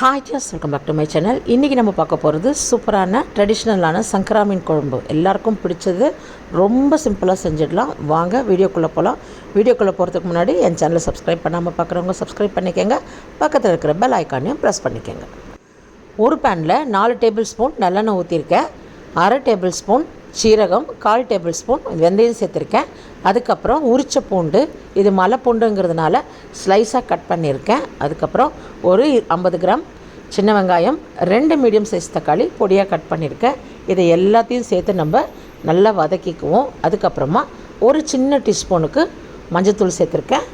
Hi jazz welcome back to my channel இன்றைக்கி நம்ம பார்க்க போகிறது சூப்பரான ட்ரெடிஷ்னலான சங்கரா மீன் குழம்பு. எல்லாருக்கும் பிடிச்சது. ரொம்ப சிம்பிளாக செஞ்சிடலாம். வாங்க வீடியோக்குள்ளே போகலாம் வீடியோக்குள்ளே போகிறதுக்கு முன்னாடி என் சேனலை சப்ஸ்கிரைப் பண்ணாமல் பார்க்குறவங்க சப்ஸ்கிரைப் பண்ணிக்கோங்க. பக்கத்தில் இருக்கிற பெல் ஐக்கானையும் ப்ரெஸ் பண்ணிக்கோங்க. ஒரு பேனில் நாலு டேபிள் ஸ்பூன் நல்லெண்ணெய் ஊற்றிருக்கேன் அரை டேபிள் ஸ்பூன் சீரகம் கால் டேபிள் ஸ்பூன் வெந்தயம் சேர்த்துருக்கேன். அதுக்கப்புறம் உரிச்ச பூண்டு இது மலை பூண்டுங்கிறதுனால ஸ்லைஸாக கட் பண்ணியிருக்கேன். அதுக்கப்புறம் ஒரு ஐம்பது கிராம் சின்ன வெங்காயம் ரெண்டு மீடியம் சைஸ் தக்காளி பொடியாக கட் பண்ணியிருக்கேன். இதை எல்லாத்தையும் சேர்த்து நம்ம நல்லா வதக்கிக்குவோம். அதுக்கப்புறமா ஒரு சின்ன டீஸ்பூனுக்கு மஞ்சத்தூள் சேர்த்துருக்கேன்.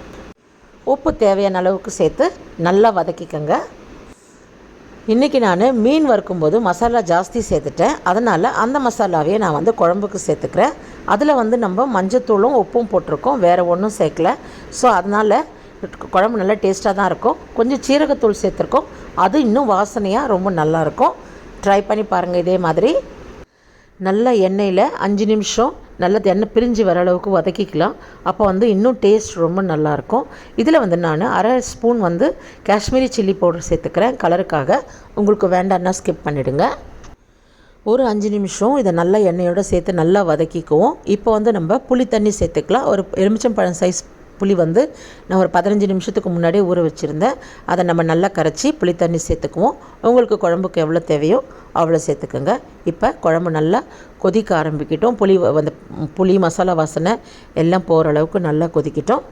உப்பு தேவையான அளவுக்கு சேர்த்து நல்லா வதக்கிக்கோங்க. இன்றைக்கி நான் மீன் வறுக்கும்போது மசாலா ஜாஸ்தி சேர்த்துட்டேன். அதனால் அந்த மசாலாவையே நான் வந்து குழம்புக்கு சேர்த்துக்கிறேன். அதில் வந்து நம்ம மஞ்சத்தூளும் உப்பும் போட்டிருக்கோம். வேறு ஒன்றும் சேர்க்கல. ஸோ அதனால் குழம்பு நல்லா டேஸ்ட்டாக தான் இருக்கும். கொஞ்சம் சீரகத்தூள் சேர்த்துருக்கோம். அது இன்னும் வாசனையாக ரொம்ப நல்லாயிருக்கும் ட்ரை பண்ணி பாருங்கள் இதே மாதிரி. நல்ல எண்ணெயில் அஞ்சு நிமிஷம் நல்ல எண்ணெய் பிரிஞ்சு வர அளவுக்கு வதக்கிக்கலாம். அப்போ வந்து இன்னும் டேஸ்ட் ரொம்ப நல்லாயிருக்கும். இதில் வந்து நான் அரை ஸ்பூன் வந்து காஷ்மீரி சில்லி பவுடர் சேர்த்துக்கிறேன். கலருக்காக உங்களுக்கு வேண்டான்னா ஸ்கிப் பண்ணிவிடுங்க ஒரு அஞ்சு நிமிஷம் இதை நல்லா எண்ணெயோடு சேர்த்து நல்லா வதக்கிக்குவோம். இப்போ வந்து நம்ம புளி தண்ணி சேர்த்துக்கலாம். ஒரு எலுமிச்சம்பழம் சைஸ் புளி வந்து நான் ஒரு பதினஞ்சு நிமிஷத்துக்கு முன்னாடியே ஊற வச்சுருந்தேன். அதை நம்ம நல்லா கரைச்சி புளி தண்ணி சேர்த்துக்குவோம். உங்களுக்கு குழம்புக்கு எவ்வளோ தேவையோ அவ்வளோ சேர்த்துக்கோங்க. இப்போ குழம்பு நல்லா கொதிக்க ஆரம்பிக்கிட்டோம். புளி அந்த புளி மசாலா வாசனை எல்லாம் போகிற அளவுக்கு நல்லா கொதிக்கிட்டோம்.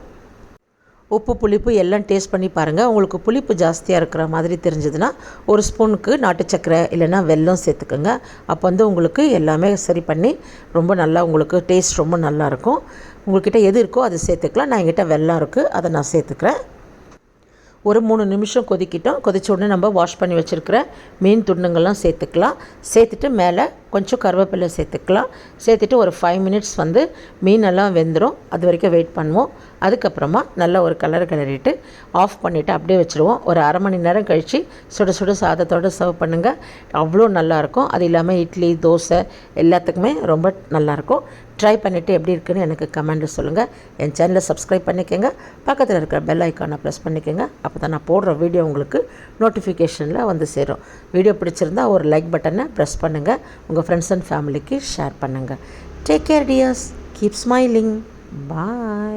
உப்பு புளிப்பு எல்லாம் டேஸ்ட் பண்ணி பாருங்கள் உங்களுக்கு புளிப்பு ஜாஸ்தியாக இருக்கிற மாதிரி தெரிஞ்சதுன்னா ஒரு ஸ்பூனுக்கு நாட்டு சக்கரை இல்லைன்னா வெல்லம் சேர்த்துக்கோங்க. அப்போ வந்து உங்களுக்கு எல்லாமே சரி பண்ணி ரொம்ப நல்லா உங்களுக்கு டேஸ்ட் ரொம்ப நல்லாயிருக்கும் உங்கள்கிட்ட எது இருக்கோ அதை சேர்த்துக்கலாம். நான் என்கிட்ட வெல்லம் இருக்குது அதை நான் சேர்த்துக்கிறேன். ஒரு மூணு நிமிஷம் கொதிக்கிட்டோம். கொதிச்ச உடனே நம்ம வாஷ் பண்ணி வச்சுருக்கிற மீன் துண்டுங்கள்லாம் சேர்த்துக்கலாம். சேர்த்துட்டு மேலே கொஞ்சம் கருவேப்பிலை சேர்த்துக்கலாம். சேர்த்துட்டு ஒரு ஃபைவ் மினிட்ஸ் வந்து மீனெல்லாம் வெந்துடும் அது வரைக்கும் வெயிட் பண்ணுவோம். அதுக்கப்புறமா நல்லா ஒரு கலர் கிளறிட்டு ஆஃப் பண்ணிவிட்டு அப்படியே வச்சுருவோம். ஒரு அரை மணி நேரம் கழித்து சுட சுட சாதத்தோடு சர்வ் பண்ணுங்கள் அவ்வளோ நல்லாயிருக்கும் அது இல்லாமல் இட்லி தோசை எல்லாத்துக்குமே ரொம்ப நல்லாயிருக்கும் ட்ரை பண்ணிவிட்டு எப்படி இருக்குன்னு எனக்கு கமெண்ட்டு சொல்லுங்கள் என் சேனலை சப்ஸ்கிரைப் பண்ணிக்கோங்க. பக்கத்தில் இருக்கிற பெல் ஐக்கானை ப்ரெஸ் பண்ணிக்கோங்க. அப்போ தான் நான் போடுற வீடியோ உங்களுக்கு நோட்டிஃபிகேஷனில் வந்து சேரும். வீடியோ பிடிச்சிருந்தா ஒரு லைக் பட்டனை ப்ரெஸ் பண்ணுங்கள் உங்கள் உங்கள் ஃப்ரெண்ட்ஸ் அண்ட் ஃபேமிலிக்கு ஷேர் பண்ணுங்கள் take care dears keep smiling bye